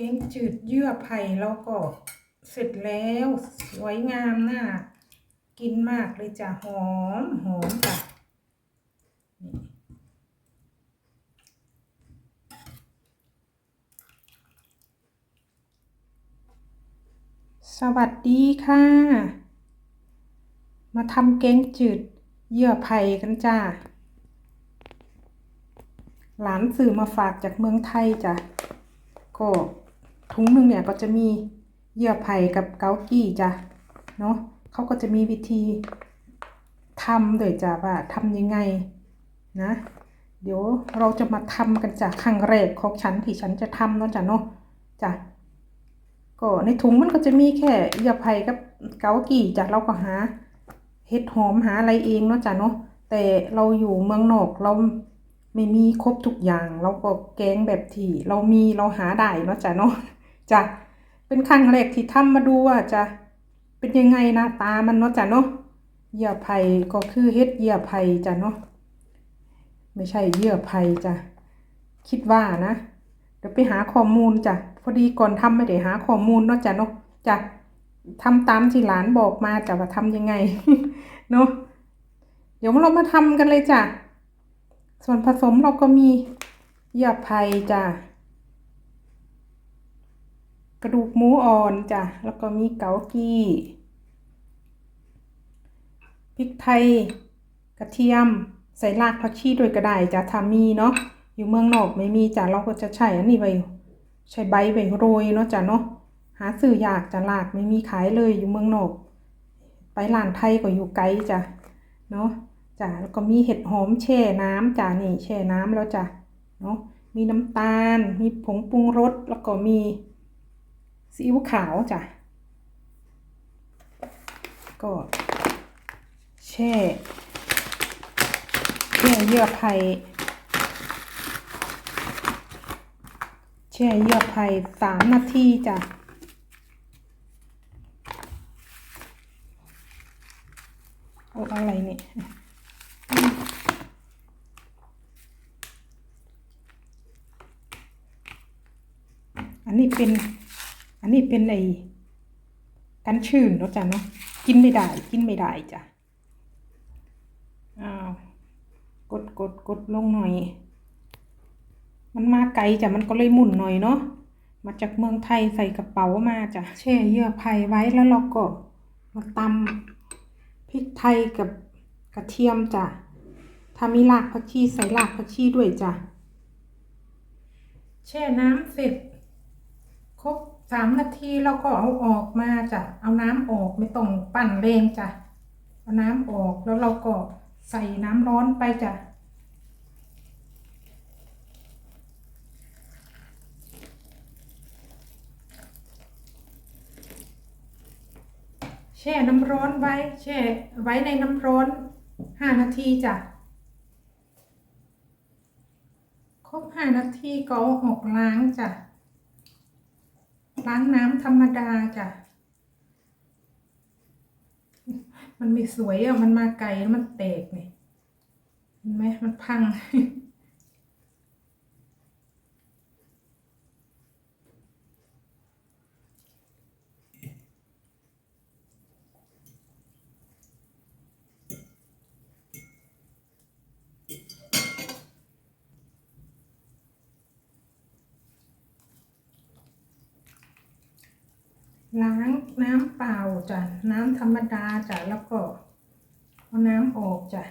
กงจืดเยื่อไผ่แล้วก็เสร็จแล้ว สวยงามน่ากินมากเลยจ้ะหอมหอมจ้ะสวัสดีค่ะ มาทำแกงจืดเยื่อไผ่กันจ้า หลานสื่อมาฝากจากเมืองไทยจ้ะก็ ถุงหนึ่งเนี่ยก็จะมีเหยื่อไผ่กับเกากี้จ้ะเนาะเขาก็จะมีวิธีทำด้วยจ้ะว่าทำยังไงนะ เดี๋ยวเราจะมาทำกันจากครั้งแรกของฉันที่ฉันจะทำเนาะจ้ะเนาะจ้ะก็ในถุงมันก็จะมีแค่เหยื่อไผ่กับเกากี้จ้ะเราก็หาเห็ดหอมหาอะไรเองเนาะจ้ะเนาะแต่เราอยู่เมืองนอกเราไม่มีครบทุกอย่าง เราก็แกงแบบที่ เรามีเราหาได้เนาะจ้ะเนาะ จ้ะเป็นครั้งแรกที่ทำมาดูว่าจะเป็นยังไงน้าตามันเนาะจ้ะเนาะเหยื่อไผ่ก็คือเฮ็ดเหยื่อไผ่จ้ะเนาะไม่ใช่เหยื่อไผ่จ้ะคิดว่านะเดี๋ยวไปหาข้อมูลจ้ะพอดีก่อนทำไม่ได้หาข้อมูลเนาะจ้ะเนาะจ้ะทำตามที่หลานบอกมาจ้ะว่าทำยังไงเนาะเดี๋ยวเรามาทำกันเลยจ้ะส่วนผสมเราก็มีเหยื่อไผ่จ้ะ กระดูกหมูอ่อนจ้ะ แล้วก็มีเกากี้พริกไทย กระเทียม ใส่รากผักชีด้วยก็ได้จ้ะถ้ามีเนาะ อยู่เมืองนอกไม่มีจ้ะ เราก็จะใช้อันนี้ไปใช้ใบไปโรยเนาะจ้ะเนาะ หาซื้อยากจ้ะรากไม่มีขายเลยอยู่เมืองนอก ไปร้านไทยก็อยู่ไกลจ้ะ เนาะจ้ะ แล้วก็มีเห็ดหอมแช่น้ำจ้ะนี่แช่น้ำแล้วจ้ะ เนาะ มีน้ำตาล มีผงปรุงรส แล้วก็มี ซีอิ๊วขาวจ้ะ ก็แช่แช่เยื่อไผ่แช่เยื่อไผ่สามนาทีจ้ะเอาอะไรเนี่ยอันนี้เป็น นนี้เป็นไอ้กันชื้นเนาะจ้ะเนาะกินไม่ได้ กินไม่ได้จ้ะอ้าวกดกดกดลงหน่อย มันมาไกลจ้ะมันก็เลยหมุนหน่อยเนาะมาจากเมืองไทยใส่กระเป๋ามาจ้ะแช่เยื่อไผ่ไว้แล้วเราก็มาตำพริกไทยกับกระเทียมจ้ะถ้ามีรากผักชีใส่รากผักชีด้วยจ้ะแช่น้ำเสร็จ ครบสามนาทีเราก็เอาออกมาจ้ะเอาน้ำออกไม่ต้องปั่นแรงจ้ะเอาน้ำออกแล้วเราก็ใส่น้ำร้อนไปจ้ะแช่น้ำร้อนไว้ แช่ไว้ในน้ำร้อนห้านาทีจ้ะครบห้านาทีก็ออกล้างจ้ะ ล้างน้ำธรรมดาจ้ะ มันไม่สวยอะ มันมาไกลแล้วมันแตกนี่เห็นไหมมันพัง ล้างน้ำเปล่าจ้ะน้ำธรรมดาจ้ะแล้วก็เอาน้ำออกจ้ะ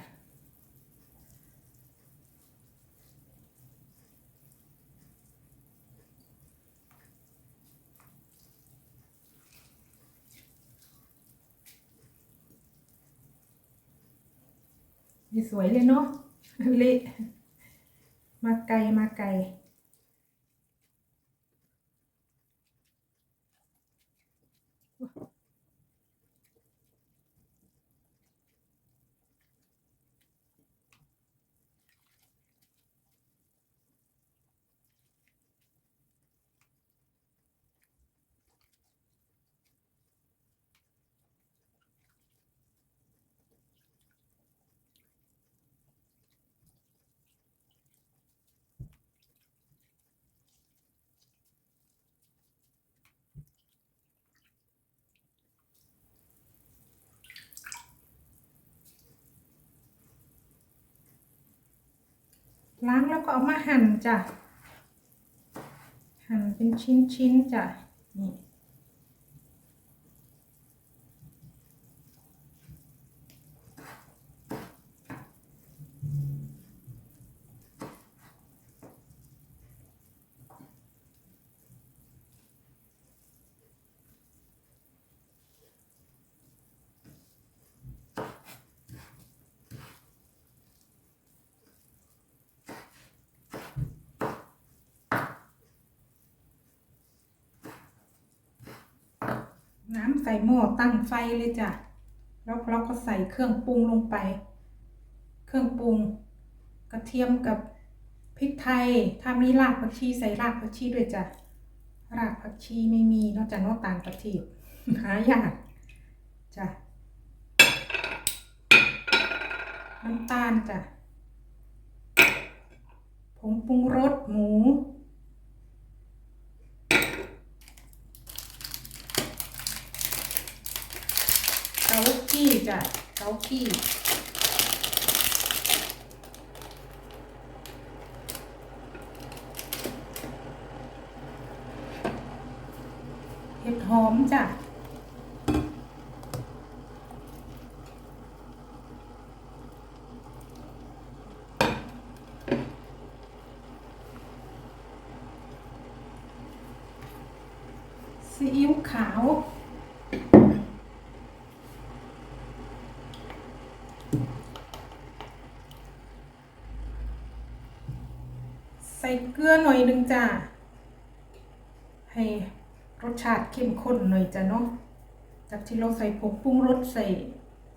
ดีสวยเลยเนาะเละมาไกลมาไกล ล้างแล้วก็เอามาหั่นจ้ะ หั่นเป็นชิ้นๆจ้ะ นี่ น้ำใส่หม้อตั้งไฟเลยจ้ะ แล้วเราก็ใส่เครื่องปรุงลงไป เครื่องปรุง กระเทียมกับพริกไทย ถ้ามีรากผักชีใส่รากผักชีด้วยจ้ะ รากผักชีไม่มีนอกจากนอกต่างประเทศหายากจ้ะ น้ำตาลจ้ะ ผงปรุงรสหมู เกา กี้จ้ากี้เห็ดหอมจ้ะซีอิ๊วขาว ใส่เก ลือหน่อยหนึงจ้าให้รสชาติเข้มข้นหน่อยจ้ะเนาะจากที่เราใส่ผงปรุงรสใส่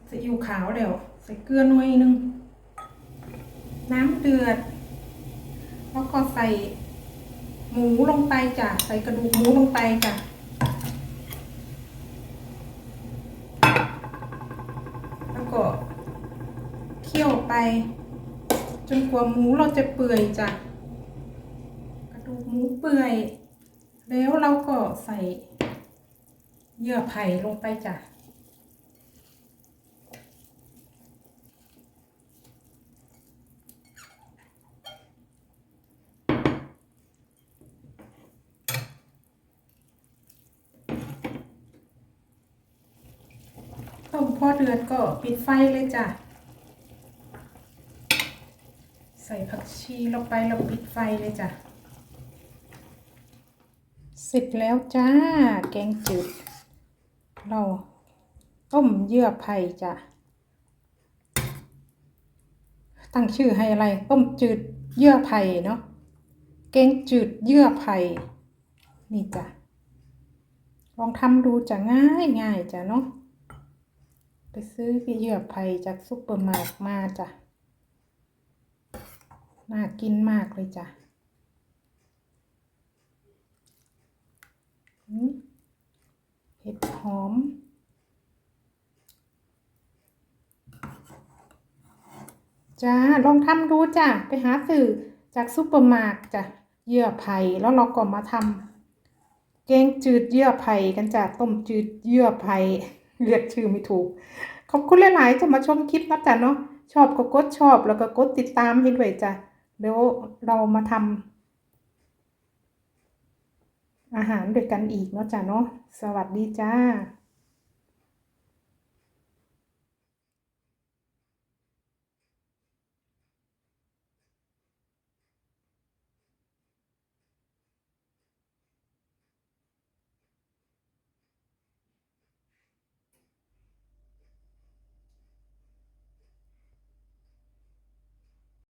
ซีอิ๊วขาวแล้ว ใส่เกลือหน่อยหนึง น้ำเดือด แล้วก็ใส่หมูลงไปจ้ะ ใส่กระดูกหมูลงไปจ้ะแล้วก็เคี่ยวไป จนกว่าหมูเราจะเปื่อยจ้ะ หมูเปื่อย แล้วเราก็ใส่เยื่อไผ่ลงไปจ้ะต้มพอเดือดก็ปิดไฟเลยจ้ะ ใส่ผักชีลงไปแล้วปิดไฟเลยจ้ะ สร็จแล้วจ้า แกงจืด เราต้มเยื่อไผ่จ้ะ ตั้งชื่อให้อะไร ต้มจืดเยื่อไผ่เนาะ แกงจืดเยื่อไผ่ นี่จ้ะ ลองทำดูจะง่ายง่ายจ้ะเนาะ ไปซื้อเยื่อไผ่จากซุปเปอร์มาร์ทมาจ้ะ น่ากินมากเลยจ้ะอืม เห็ดหอม จ้า ลองทำดูจ้ะ ไปหาซื้อจากซุปเปอร์มาร์ทจ้ะเยื่อไผ่แล้วเราก็มาทำแกงจืดเยื่อไผ่กันจ้ะต้มจืดเยื่อไผ่เรียกชื่อไม่ถูก ขอบคุณหลายๆจะมาชมคลิปนะจ๊ะเนาะชอบก็กดชอบแล้วก็กดติดตามให้ด้วยจ้ะเดี๋ยวเรามาทำ อาหารด้วยกันอีกเนาะจ้ะเนาะสวัสดีจ้า